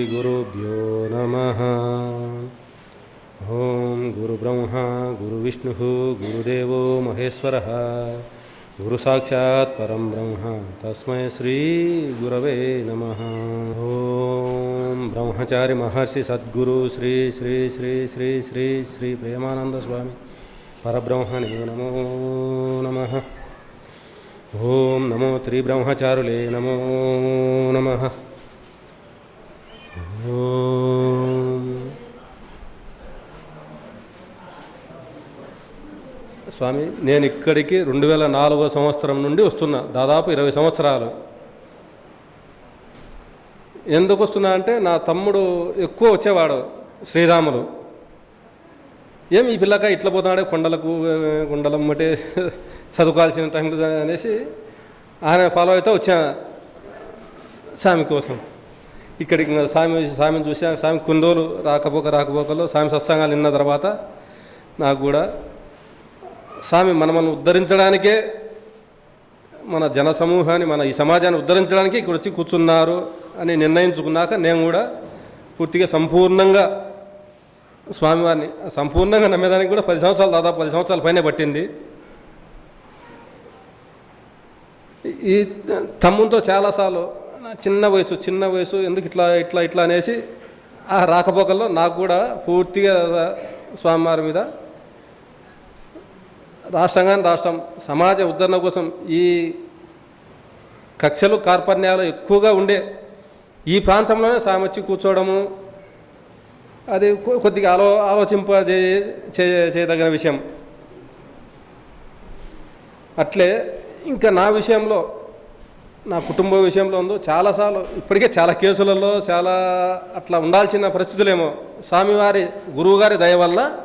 श्रीगुरुभ्यो नमः। ॐ गुरुब्रह्मा, गुरुविष्णुः, गुरुदेवो महेश्वरः। गुरुसाक्षात् परं ब्रह्म, तस्मै श्रीगुरवे नमः। ॐ ब्रह्मचारी महर्षि सद्गुरु श्री श्री श्री श्री श्री श्री प्रेमानन्दस्वामी परब्रह्मणे नमो नमः। ॐ नमो त्रिब्रह्मचारुले नमो नमः। స్వామి నేను ఇక్కడికి రెండు వేల నాలుగో సంవత్సరం నుండి వస్తున్నా దాదాపు ఇరవై సంవత్సరాలు. ఎందుకు వస్తున్నా అంటే నా తమ్ముడు ఎక్కువ వచ్చేవాడు శ్రీరాములు. ఏం ఈ పిల్లక ఇట్లా పోతున్నాడే కొండలకు కొండలమ్మటే చదువుకోవాల్సిన టైం అనేసి ఆయన ఫాలో అయితే వచ్చా స్వామి కోసం. ఇక్కడికి ఇంకా స్వామి స్వామిని చూసి. స్వామి కొన్ని రోజులు రాకపోక రాకపోకలో స్వామి సత్సంగాలు విన్న తర్వాత నాకు కూడా స్వామి మనల్ని ఉద్ధరించడానికే మన జన సమూహాన్ని మన ఈ సమాజాన్ని ఉద్ధరించడానికి ఇక్కడ వచ్చి కూర్చున్నారు అని నిర్ణయించుకున్నాక నేను కూడా పూర్తిగా సంపూర్ణంగా స్వామివారిని సంపూర్ణంగా నమ్మేదానికి కూడా పది సంవత్సరాలు దాదాపు పది సంవత్సరాల పైనే పట్టింది. ఈ తమ్ముతో చాలాసార్లు చిన్న వయసు చిన్న వయసు ఎందుకు ఇట్లా ఇట్లా ఇట్లా అనేసి ఆ రాకపోకల్లో నాకు కూడా పూర్తిగా స్వామివారి మీద రాష్ట్రంగాని రాష్ట్రం సమాజ ఉద్ధరణ కోసం ఈ కక్షలు కార్పణ్యాలు ఎక్కువగా ఉండే ఈ ప్రాంతంలోనే సామె వచ్చి కూర్చోవడము అది కొ- కొద్దిగా ఆలో ఆలోచింప చేయదగిన విషయం. అట్లే ఇంకా నా విషయంలో నా కుటుంబ విషయంలో ఉందో చాలాసార్లు ఇప్పటికే చాలా కేసులలో చాలా అట్లా ఉండాల్సిన పరిస్థితులేమో. స్వామివారి గురువుగారి దయ వల్ల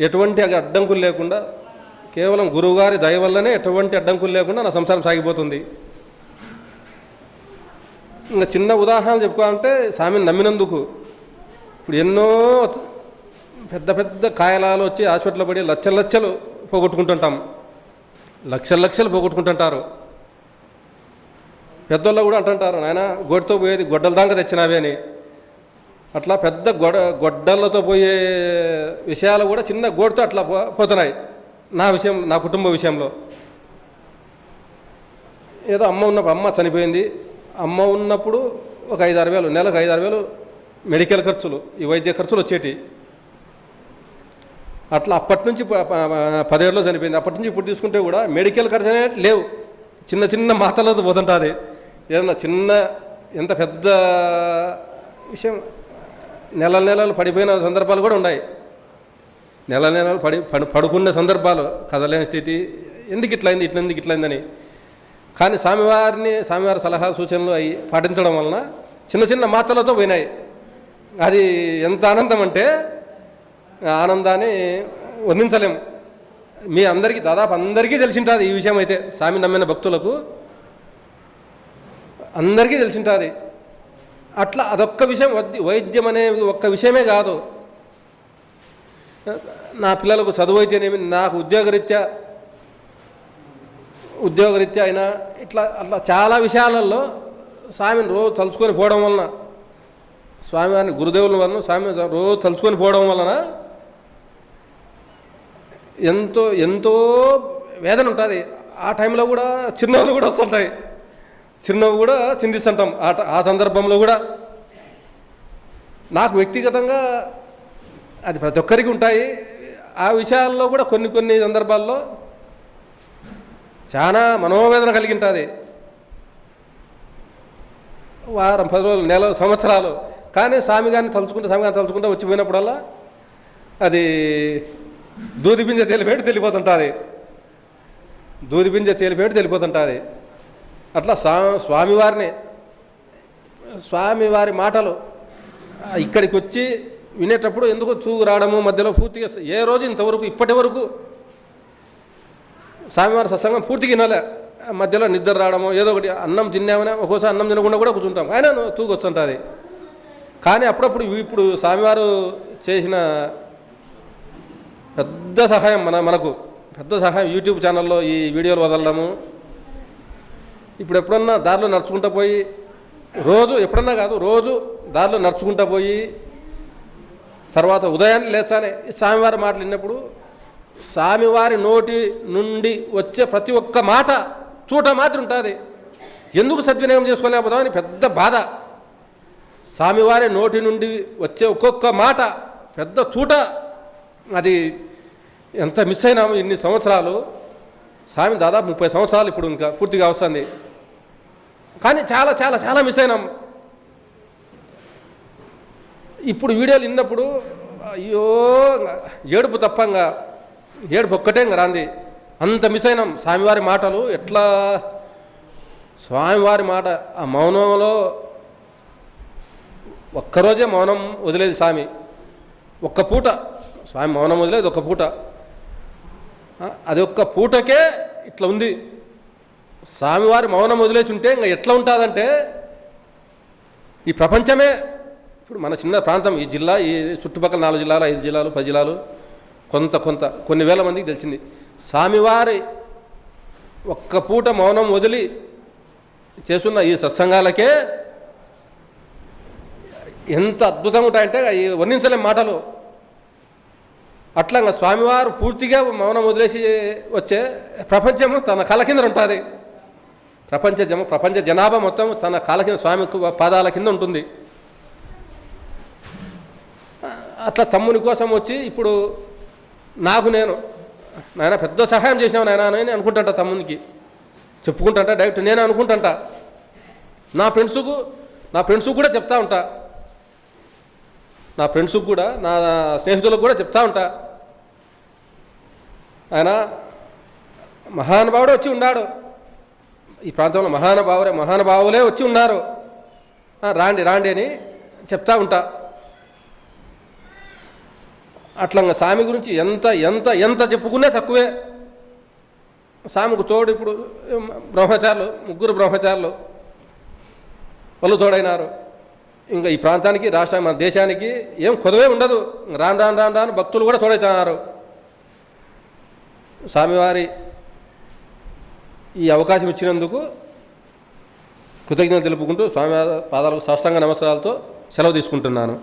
ఎటువంటి అడ్డంకులు లేకుండా కేవలం గురువుగారి దయ వల్లనే ఎటువంటి అడ్డంకులు లేకుండా నా సంసారం సాగిపోతుంది. ఇంకా చిన్న ఉదాహరణ చెప్పుకోవాలంటే స్వామిని నమ్మినందుకు ఇప్పుడు ఎన్నో పెద్ద పెద్ద కాయలాలు వచ్చి హాస్పిటల్లో పడి లక్షల లక్షలు పోగొట్టుకుంటుంటాం. లక్షల లక్షలు పోగొట్టుకుంటుంటారు. పెద్దోళ్ళు కూడా అంటుంటారు నాయన గొడ్డతో పోయేది గొడ్డల దాకా తెచ్చినావే అని. అట్లా పెద్ద గొడ గొడ్డలతో పోయే విషయాలు కూడా చిన్న గోడుతో అట్లా పో పోతున్నాయి నా విషయం నా కుటుంబ విషయంలో. ఏదో అమ్మ ఉన్నప్పుడు అమ్మ చనిపోయింది. అమ్మ ఉన్నప్పుడు ఒక ఐదు ఆరు వేలు నెలకు ఐదారు వేలు మెడికల్ ఖర్చులు ఈ వైద్య ఖర్చులు వచ్చేటి అట్లా అప్పటి నుంచి ప- పదేళ్ళలో చనిపోయింది. అప్పటి నుంచి ఇప్పుడు తీసుకుంటే కూడా మెడికల్ ఖర్చు అనేవి లేవు. చిన్న చిన్న మాటలతో పోతుంటుంది. ఏదన్నా చిన్న ఎంత పెద్ద విషయం నెల నెలలు పడిపోయిన సందర్భాలు కూడా ఉన్నాయి. నెల నెలలు పడి పడుకున్న సందర్భాలు కదలేని స్థితి ఎందుకు ఇట్లయింది ఇట్లా ఎందుకు ఇట్లయిందని కానీ స్వామివారిని స్వామివారి సలహా సూచనలు అవి పాటించడం వలన చిన్న చిన్న మాత్రలతో పోయినాయి. అది ఎంత ఆనందం అంటే ఆనందాన్ని వర్ణించలేము మీ అందరికీ దాదాపు అందరికీ తెలిసింటుంది ఈ విషయం అయితే స్వామి నమ్మిన భక్తులకు. అందరికీ తెలిసింటుంది. అట్లా అదొక్క విషయం వైద్యం అనేది ఒక్క విషయమే కాదు. నా పిల్లలకు చదువు అయితేనేమి నాకు ఉద్యోగరీత్యా ఉద్యోగరీత్యా అయినా ఇట్లా అట్లా చాలా విషయాలలో స్వామిని రోజు తలుచుకొని పోవడం వలన స్వామివారిని గురుదేవుల వలన స్వామి రోజు తలుచుకొని పోవడం వలన ఎంతో ఎంతో వేదన ఉంటుంది. ఆ టైంలో కూడా చిన్నవాళ్ళు కూడా వస్తుంటాయి. చిరునవ్వు కూడా చిందిస్తుంటాం. ఆ ఆ సందర్భంలో కూడా నాకు వ్యక్తిగతంగా అది ప్రతి ఒక్కరికి ఉంటాయి. ఆ విషయాల్లో కూడా కొన్ని కొన్ని సందర్భాల్లో చాలా మనోవేదన కలిగి ఉంటుంది వారం పది రోజులు నెల సంవత్సరాలు. కానీ స్వామి గారిని తలుచుకుంటే స్వామి గారిని తలుచుకుంటే వచ్చిపోయినప్పుడల్లా అది దూది బింజ తేలిపేటు తెలిపోతుంటుంది. దూది బింజ తేలిపేటు తెలిపోతుంటుంది. అట్లా స్వా స్వామివారిని స్వామివారి మాటలు ఇక్కడికి వచ్చి వినేటప్పుడు ఎందుకో చూగు రావడము మధ్యలో పూర్తిగా ఏ రోజు ఇంతవరకు ఇప్పటి వరకు స్వామివారి సత్సంగం పూర్తిగా వినాలే. మధ్యలో నిద్ర రావడము ఏదో ఒకటి అన్నం తిన్నామని ఒక్కోసారి అన్నం తినకుండా కూడా కూర్చుంటాం. అయినా తూగు కానీ అప్పుడప్పుడు ఇప్పుడు స్వామివారు చేసిన పెద్ద సహాయం మన మనకు. పెద్ద సహాయం యూట్యూబ్ ఛానల్లో ఈ వీడియోలు వదలడము ఇప్పుడు ఎప్పుడన్నా దారిలో నడుచుకుంటూ పోయి రోజు ఎప్పుడన్నా కాదు రోజు దారిలో నడుచుకుంటూ పోయి తర్వాత ఉదయాన్నే లేచానే స్వామివారి మాటలు విన్నప్పుడు స్వామివారి నోటి నుండి వచ్చే ప్రతి ఒక్క మాట చూట మాత్రం ఉంటుంది. ఎందుకు సద్వినియోగం చేసుకోలేకపోతామని పెద్ద బాధ. స్వామివారి నోటి నుండి వచ్చే ఒక్కొక్క మాట పెద్ద చూట. అది ఎంత మిస్ అయినాము ఇన్ని సంవత్సరాలు. స్వామి దాదాపు ముప్పై సంవత్సరాలు ఇప్పుడు ఇంకా పూర్తిగా వస్తుంది కానీ చాలా చాలా చాలా మిస్ అయినాం. ఇప్పుడు వీడియోలు విన్నప్పుడు అయ్యో ఏడుపు తప్పంగా ఏడుపు ఒక్కటే ఇంకా రాంది. అంత మిస్ అయినాం. స్వామివారి మాటలు ఎట్లా? స్వామివారి మాట ఆ మౌనంలో ఒక్కరోజే మౌనం వదిలేది స్వామి. ఒక్క పూట స్వామి మౌనం వదిలేదు ఒక్క పూట. అది ఒక్క పూటకే ఇట్లా ఉంది. స్వామివారి మౌనం వదిలేసి ఉంటే ఇంకా ఎట్లా ఉంటుందంటే ఈ ప్రపంచమే ఇప్పుడు మన చిన్న ప్రాంతం ఈ జిల్లా ఈ చుట్టుపక్కల నాలుగు జిల్లాలు ఐదు జిల్లాలు పది జిల్లాలు కొంత కొంత కొన్ని వేల మందికి తెలిసింది. స్వామివారి ఒక్క పూట మౌనం వదిలి చేస్తున్న ఈ సత్సంగాలకే ఎంత అద్భుతంగా ఉంటాయంటే వర్ణించలేం మాటలు. అట్లా ఇంకా స్వామివారు పూర్తిగా మౌనం వదిలేసి వచ్చే ప్రపంచము తన కళ కింద ఉంటుంది. ప్రపంచ జమ ప్రపంచ జనాభా మొత్తం తన కాళ్ళ కింద స్వామి పాదాల కింద ఉంటుంది. అట్లా తమ్ముని కోసం వచ్చి ఇప్పుడు నాకు నేను నాయన పెద్ద సహాయం చేసినావు నాయన అని అనుకుంటాంట తమ్మునికి. చెప్పుకుంటాంట డైరెక్ట్ నేను అనుకుంటాంట. నా ఫ్రెండ్స్కు నా ఫ్రెండ్స్కు కూడా చెప్తా ఉంటా. నా ఫ్రెండ్స్కు కూడా నా స్నేహితులకు కూడా చెప్తా ఉంటా. ఆయన మహానుభావుడు వచ్చి ఉన్నాడు. ఈ ప్రాంతంలో మహానుభావులే మహానుభావులే వచ్చి ఉన్నారు. రాండి రాండి అని చెప్తా ఉంటా. అట్లా స్వామి గురించి ఎంత ఎంత ఎంత చెప్పుకున్నా తక్కువే. స్వామికి తోడు ఇప్పుడు బ్రహ్మచారులు ముగ్గురు బ్రహ్మచారులు. వాళ్ళు తోడైనారు. ఇంకా ఈ ప్రాంతానికి రాష్ట్ర మన దేశానికి ఏం కొదవే ఉండదు. రాను రాను రాను రాను భక్తులు కూడా తోడైతున్నారు. స్వామివారి ఈ అవకాశం ఇచ్చినందుకు కృతజ్ఞతలు తెలుపుకుంటూ స్వామి పాదాలకు సాష్టాంగ నమస్కారాలతో సెలవు తీసుకుంటున్నాను.